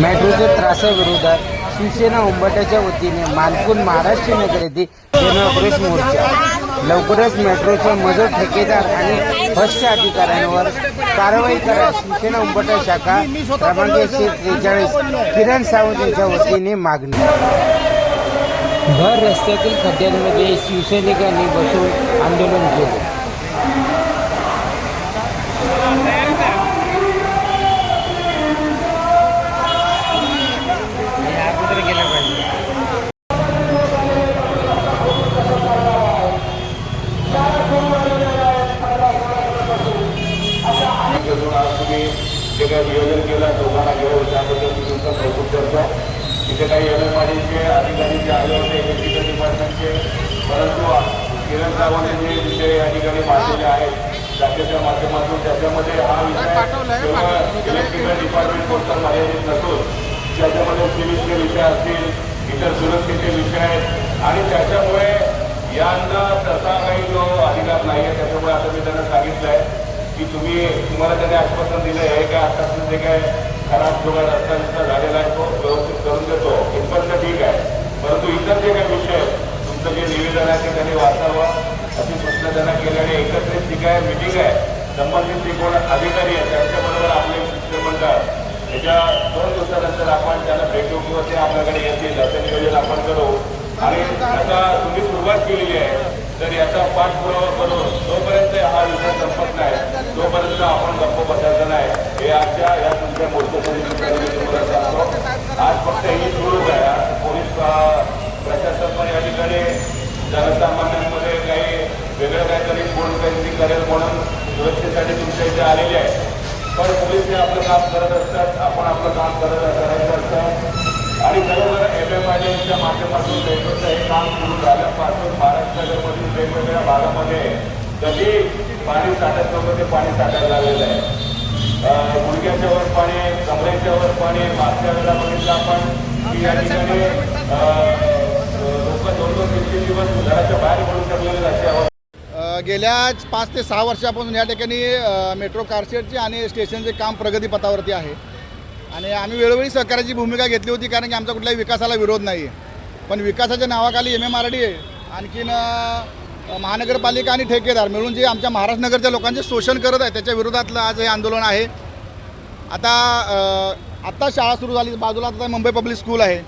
मेट्रोच्या त्रासाविरोधात शिवसेना उंबटाच्या वतीने मानपूर महाराष्ट्र नगर येथे जनआक्रोश मोर्चा. लवकरच मेट्रोच्या मजूर ठेकेदार आणि भ्रष्ट अधिकाऱ्यांवर कारवाई करा शिवसेना उंबटा शाखा क्रमांक एकशे त्रेचाळीस किरण सावंत यांच्या वतीने मागणी. भर रस्त्यातील खड्ड्यांमध्ये शिवसैनिकांनी बसून आंदोलन केले अगोदर गेलं पाहिजे घेऊन आज तुम्ही जे काही नियोजन केलं दोघांना घेऊन त्याबद्दल मी तुमचं कौतुक करतो तिथे काही एम एम आडीचे अधिकारी जे आले होते इलेक्ट्रिकल डिपार्टमेंटचे परंतु किरण सावंत जे विषय या ठिकाणी मांडलेले आहेत. शाखेच्या माध्यमातून त्याच्यामध्ये हा विषय केवळ इलेक्ट्रिकल डिपार्टमेंट पुरता मर्यादित नसून त्याच्यामध्ये सिव्हिलचे विषय असतील इतर सुरक्षेचे विषय आहेत. आणि त्याच्यामुळे यांना तसा काही जो अधिकार नाही आहे त्याच्यामुळे आता मी त्यांना सांगितलं आहे की तुम्ही तुम्हाला त्याने आश्वासन दिलं आहे का आतापासून जे काय खराब जो काय रस्ता रस्ता झालेला आहे तो व्यवस्थित करून देतो इथपर्यंत ठीक आहे परंतु इतर जे काही विषय तुमचं जे निवेदन आहे ते त्यांनी वाचावं अशी सूचना त्यांना केली आणि एकत्रित जी काय मिटिंग आहे संबंधित जे कोण अधिकारी आहेत त्यांच्याबरोबर आपले शिष्टमंडळ याच्या दोन दिवसानंतर आपण त्यांना भेटू किंवा ते आपल्याकडे येतील असं नियोजन आपण करू. आणि आता तुम्ही सुरुवात केलेली आहे तर याचा पाठपुरावा करून जोपर्यंत हा विषय संपत नाही तोपर्यंत आपण गप्प बसायचं नाही. हे आजच्या या तुमच्या मोर्चासाठी तुम्हाला सांगतो. आज फक्त ही सुरूच आहे आज पोलीस अं, प्रशासन पण या ठिकाणी जनसामान्यांमध्ये काही वेगळं काहीतरी कोण काहीतरी करेल म्हणून सुरक्षेसाठी तुमच्या इथे आलेले आहे. पण पोलीस हे आपलं काम करत असतात आपण आपलं काम करत करायचं असतं. आणि खरोखर एम एम आय डीच्या माध्यमातून मेट्रोचं हे काम सुरू झाल्यापासून महाराष्ट्रामधील वेगवेगळ्या भागामध्ये कधी पाणी साठत नव्हतं ते पाणी साठायला लागलेलं आहे. अं, गुडघ्याच्या वर पाणी कमरेच्या वर पाणी मागच्या वेळेला बघितलं आपण की या ठिकाणी गेल्या पाच ते सहा वर्षापासून या ठिकाणी मेट्रो कारशेडचे आणि स्टेशनचे काम प्रगतीपथावरती आहे. आणि आम्ही वेळोवेळी सहकार्याची भूमिका घेतली होती कारण की आमचा कुठल्याही विकासाला विरोध नाही. आहे पण विकासाच्या नावाखाली एम एम आर डी आणखीन महानगरपालिका आणि ठेकेदार मिळून जे आमच्या महाराष्ट्र नगरच्या लोकांचे शोषण करत आहे त्याच्या विरोधातलं आज हे आंदोलन आहे. आता आत्ता शाळा सुरू झाली बाजूला आता मुंबई पब्लिक स्कूल आहे.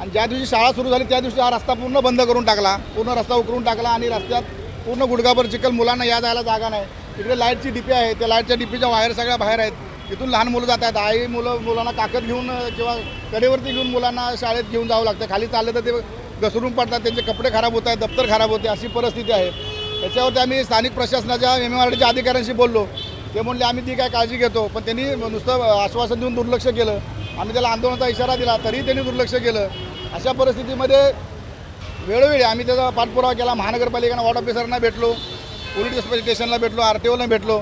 आणि ज्या दिवशी शाळा सुरू झाली त्या दिवशी हा रस्ता पूर्ण बंद करून टाकला. पूर्ण रस्ता उकरून टाकला आणि रस्त्यात पूर्ण गुडघाभर चिखल मुलांना या जायला जागा नाही. तिकडे लाईटची डिपी आहे त्या लाईटच्या डिपीच्या वायर सगळ्या बाहेर आहेत. तिथून लहान मुलं जात आहेत आई मुलं मुलांना काकत घेऊन किंवा कडेवरती घेऊन मुलांना शाळेत घेऊन जावं लागतं. खाली चाललं तर ते घसरून पडतात त्यांचे कपडे खराब होत आहेत दप्तर खराब होते अशी परिस्थिती आहे. त्याच्यावरती आम्ही स्थानिक प्रशासनाच्या एम एम आर डीच्या अधिकाऱ्यांशी बोललो. ते म्हणले आम्ही ती काय काळजी घेतो. पण त्यांनी नुसतं आश्वासन देऊन दुर्लक्ष केलं. आम्ही त्याला आंदोलनाचा इशारा दिला तरीही त्यांनी दुर्लक्ष केलं. अशा परिस्थितीमध्ये वेळोवेळी आम्ही त्याचा पाठपुरावा केला महानगरपालिकेनं वॉर्ड ऑफिसरना भेटलो पोलीस स्टेशनला भेटलो आर टी ओला भेटलो.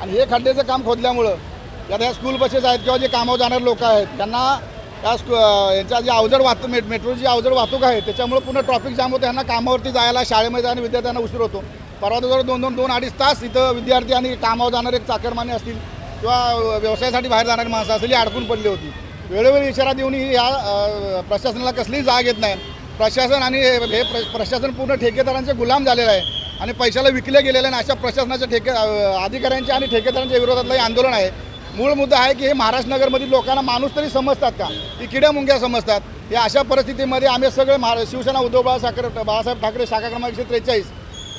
आणि हे खड्ड्याचं काम खोदल्यामुळं आता ह्या स्कूल बसेस आहेत किंवा जे कामावर जाणारे लोक आहेत त्यांना त्या स्कू यांच्या जी अवजड वाहतूक मेट मेट्रोची अवजड वाहतूक आहे त्याच्यामुळे पुन्हा ट्रॉफिक जाम होतं. यांना कामावरती जायला शाळेमध्ये जाणं विद्यार्थ्यांना उशीर होतो. परवा जर दोन दोन दोन अडीच तास इथं विद्यार्थी आणि कामावर जाणारे चाकरमाने असतील किंवा व्यवसायासाठी बाहेर जाणारी माणसं असली अडकून पडली होती. वेळोवेळी इशारा देऊनही या प्रशासनाला कसलीही जाग येत नाही. प्रशासन आणि हे हे प्रशासन पूर्ण ठेकेदारांचे गुलाम झालेलं आहे. आणि पैशाला विकले गेलेले आहे आणि अशा प्रशासनाच्या ठेके अधिकाऱ्यांच्या आणि ठेकेदारांच्या विरोधातलं हे आंदोलन आहे. मूळ मुद्दा आहे की हे महाराष्ट्र नगरमधील लोकांना माणूस तरी समजतात का? की किड्या मुंग्या समजतात. हे अशा परिस्थितीमध्ये आम्ही सगळे महारा शिवसेना उद्धव बाळासाहेब बाळासाहेब ठाकरे शाखा क्रमांक एकशे त्रेचाळीस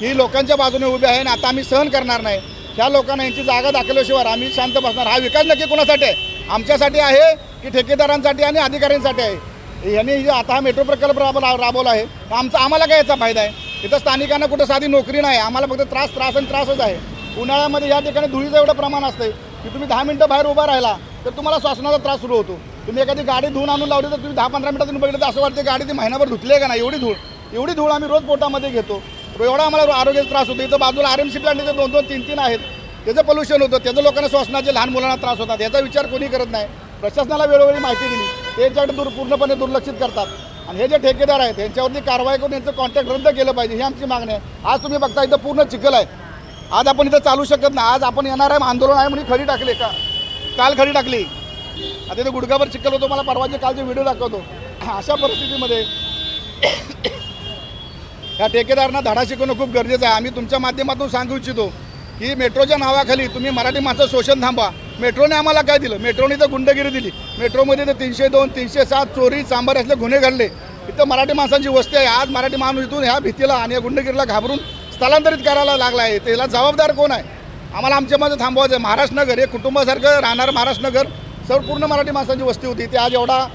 ही लोकांच्या बाजूने उभी आहे आणि आता आम्ही सहन करणार नाही. ह्या लोकांना यांची जागा दाखवल्याशिवाय आम्ही शांत बसणार. हा विकास नक्की कोणासाठी आहे? आमच्यासाठी आहे की ठेकेदारांसाठी आणि अधिकाऱ्यांसाठी आहे. यांनी आता हा मेट्रो प्रकल्प राब राबवला आहे. तर आमचा आम्हाला काय याचा फायदा आहे? इथं स्थानिकांना कुठं साधी नोकरी नाही. आम्हाला फक्त त्रास त्रास आणि त्रासच आहे. उन्हाळ्यामध्ये या ठिकाणी धुळीचं एवढं प्रमाण असतं की तुम्ही दहा मिनटं बाहेर उभा राहिला तर तुम्हाला श्वासनाचा त्रास सुरू होतो. तुम्ही एखादी गाडी धुवून आणून लावली तर तुम्ही दहा पंधरा मिनिटात बघितलं तर असं वाटतं गाडी ती महिनाभर धुतली आहे का नाही? एवढी धूळ एवढी धूळ आम्ही रोज पोटामध्ये घेतो. एवढा आम्हाला आरोग्याचा त्रास होतो. इथं बाजूला आर एम सी प्लांट दोन दोन तीन तीन आहेत. त्याचं पोल्युशन होतं. त्याचं लोकांना श्वसनाचे लहान मुलांना त्रास होतात. याचा विचार कोणी करत नाही. प्रशासनाला वेळोवेळी माहिती दिली. त्यांच्याकडे दूर पूर्णपणे दुर्लक्षित करतात. आणि हे जे ठेकेदार आहेत त्यांच्यावरती कारवाई करून यांचं कॉन्ट्रॅक्ट रद्द केलं पाहिजे ही आमची मागणी आहे. आज तुम्ही बघता इथं पूर्ण चिखल आहे. आज आपण इथं चालू शकत नाही. आज आपण येणार आहे आंदोलन आहे म्हणून खडी टाकली का? काल खडी टाकली. आता इथे गुडघाभर चिखल होतो मला परवाचे कालचे व्हिडिओ दाखवतो. अशा परिस्थितीमध्ये या ठेकेदारांना धडा शिकवणं खूप गरजेचं आहे. आम्ही तुमच्या माध्यमातून सांगू इच्छितो. की मेट्रोच्या नावाखाली तुम्ही मराठी माणसं शोषण थांबा मेट्रोने आम्हाला काय दिलं? मेट्रोने तर गुंडगिरी दिली. मेट्रोमध्ये तर तीनशे दोन तीनशे सात चोरी चांबार असले गुन्हे घडले. इथं मराठी माणसांची वस्ती आहे. आज मराठी माणूस इथून ह्या भीतीला आणि या गुंडगिरीला घाबरून स्थलांतरित करायला लागला आहे. त्याला जबाबदार कोण आहे? आम्हाला आमच्यामध्ये थांबवायचं आहे. महाराष्ट्र नगर हे कुटुंबासारखं राहणार महाराष्ट्र नगर सर्व पूर्ण मराठी माणसांची वस्ती होती. ते आज एवढा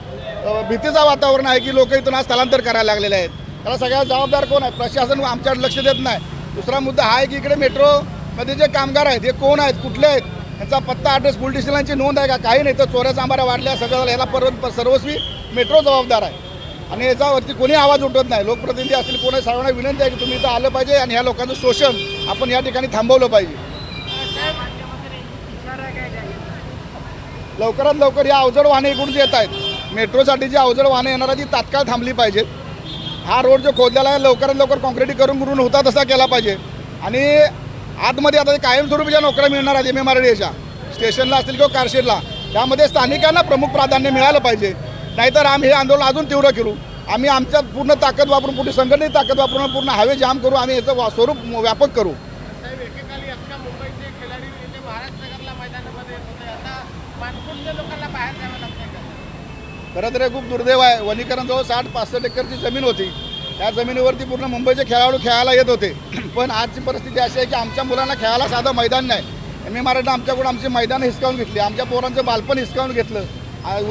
भीतीचं वातावरण आहे की लोक इथून आज स्थलांतर करायला लागलेले आहेत. त्याला सगळ्यात जबाबदार कोण आहे? प्रशासन आमच्याकडे लक्ष देत नाही. दुसरा मुद्दा हा आहे की इकडे मेट्रो मेट्रोमध्ये जे कामगार आहेत हे कोण आहेत कुठले आहेत यांचा पत्ता ॲड्रेस पोलीस स्टेशनची नोंद आहे का? काही नाही तर चोऱ्या चांबाऱ्या वाढल्या सगळं झालं याला परत सर्वस्वी मेट्रो जबाबदार आहे. आणि याच्यावरती कोणी आवाज उठवत नाही. लोकप्रतिनिधी असतील कोणी सर्वांना विनंती आहे की तुम्ही इथं आलं पाहिजे आणि ह्या लोकांचं शोषण आपण या ठिकाणी थांबवलं पाहिजे. लवकरात लवकर या अवजड वाहने इकडून जे येत आहेत मेट्रोसाठी जी अवजड वाहने येणार आहे ती तात्काळ थांबली पाहिजेत. हा रोड जो खोदलेला आहे लवकरात लवकर कॉन्क्रिटीकरण करून होता तसा केला पाहिजे. आणि आतमध्ये आता कायमस्वरूपीच्या नोकऱ्या मिळणार आहेत एम एम आर डीच्या स्टेशनला असतील किंवा कारशेडला त्यामध्ये स्थानिकांना प्रमुख प्राधान्य मिळालं पाहिजे. नाहीतर आम्ही हे आंदोलन अजून तीव्र करू. आम्ही आमच्या पूर्ण ताकद वापरून पूर्ण संघटनेची ताकद वापरून पूर्ण हवे जाम करू आम्ही याचं स्वरूप व्यापक करू. खरं तर हे खूप दुर्दैव आहे. वनीकरणजवळ साठ पासष्ट एकरची जमीन होती. त्या जमिनीवरती पूर्ण मुंबईचे खेळाडू खेळायला येत होते. पण आजची परिस्थिती अशी आहे की आमच्या मुलांना खेळायला साधं मैदान नाही. एम. ए. मराठा आमच्याकडून आमची मैदान हिसकावून घेतली. आमच्या पोरांचं बालपण हिसकावून घेतलं.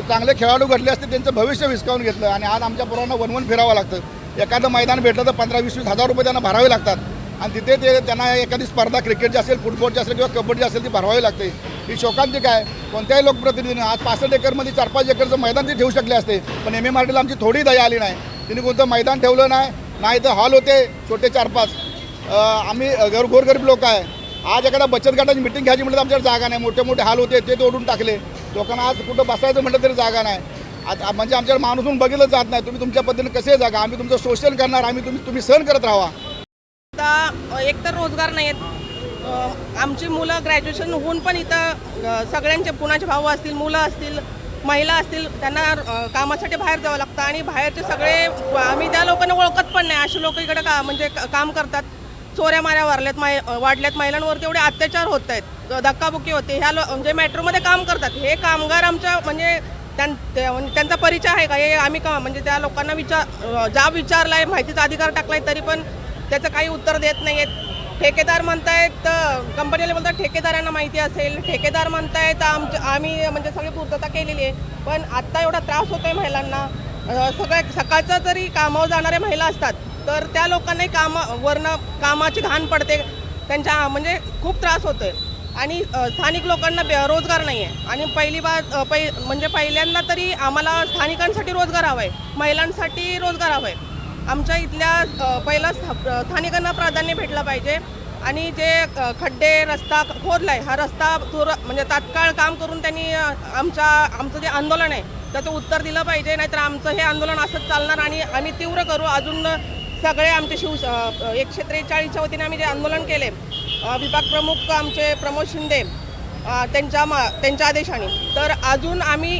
चांगले खेळाडू घडले असते त्यांचं भविष्य हिसकावून घेतलं. आणि आज आमच्या पोरांना वनवन फिरावं लागतं. एखादं मैदान भेटलं तर पंधरा वीस वीस हजार रुपये त्यांना भरावे लागतात. आणि तिथे ते त्यांना एखादी स्पर्धा क्रिकेटची असेल फुटबॉलची असेल किंवा कबड्डी असेल ती भरवावी लागते. ही शोकांतिक आहे. कोणत्याही लोकप्रतिनिधीने आज पासष्ट एकरमध्ये चार पाच एकरचं मैदान ते ठेवू शकले असते. पण एम. ए. आर आमची थोडी दया आली नाही. तिने कोणतं मैदान ठेवलं नाही नाही तर हॉल होते छोटे चार पाच. आम्ही घर गोरगरीब लोक आहे. आज एखादा बचत गटाची मिटिंग घ्यायची म्हटलं तर आमच्याकडे जागा नाही. मोठे मोठे हाल होते ते तोडून टाकले. लोकांना आज कुठं बसायचं म्हटलं तरी जागा नाही. आज म्हणजे आमच्याकडे माणूस बघितलं जात नाही. तुम्ही तुमच्या पद्धतीने कसे जागा? आम्ही तुमचं शोषण करणार आम्ही तुम्ही तुम्ही सहन करत राहा. आता एकतर रोजगार नाही आहेत आमची मुलं ग्रॅज्युएशन होऊन पण इथं सगळ्यांचे पुण्याचे भाऊ असतील मुलं असतील महिला असतील त्यांना कामासाठी बाहेर जावं लागतं आणि बाहेरचे सगळे आम्ही त्या लोकांना ओळखत पण नाही. असे लोक इकडे का म्हणजे काम करतात. चोऱ्या माऱ्या वारल्यात माय वाढल्यात. महिलांवरती एवढे अत्याचार होत आहेत. धक्काबुक्की होते. ह्या लो म्हणजे मेट्रोमध्ये काम करतात. हे कामगार आमच्या म्हणजे त्यां म्हणजे त्यांचा परिचय आहे का? हे आम्ही का म्हणजे त्या लोकांना विचार जा विचारला आहे माहितीचा अधिकार टाकला आहे तरी पण त्याचं काही उत्तर देत नाही आहेत ठेकेदार म्हणतायत कंपनीला बोलतात ठेकेदारांना माहिती असेल. ठेकेदार म्हणतायत आमच्या आम्ही म्हणजे सगळी पूर्तता केलेली आहे. पण आत्ता एवढा त्रास होतोय महिलांना. सगळ्या सकाळचं तरी कामावर जाणाऱ्या महिला असतात तर त्या लोकांनाही कामा वरनं कामाची घाण पडते. त्यांच्या म्हणजे खूप त्रास होतोय. आणि स्थानिक लोकांना बे- रोजगार नाही आहे आणि पहिली बार पै म्हणजे पहिल्यांदा तरी आम्हाला स्थानिकांसाठी रोजगार हवा आहे महिलांसाठी रोजगार हवा आहे आमच्या इथल्या पहिला स्थानिकांना प्राधान्य भेटलं पाहिजे. आणि जे खड्डे रस्ता खोदला आहे हा रस्ता तुर म्हणजे तात्काळ काम करून त्यांनी आमच्या आमचं जे आंदोलन आहे त्याचं उत्तर दिलं पाहिजे नाहीतर आमचं हे आंदोलन असंच चालणार आणि आम्ही तीव्र करू. अजून सगळे आमचे शिव एकशे त्रेचाळीसच्या वतीने आम्ही जे आंदोलन केले विभाग प्रमुख आमचे प्रमोद शिंदे त्यांच्या मा त्यांच्या आदेशाने. तर अजून आम्ही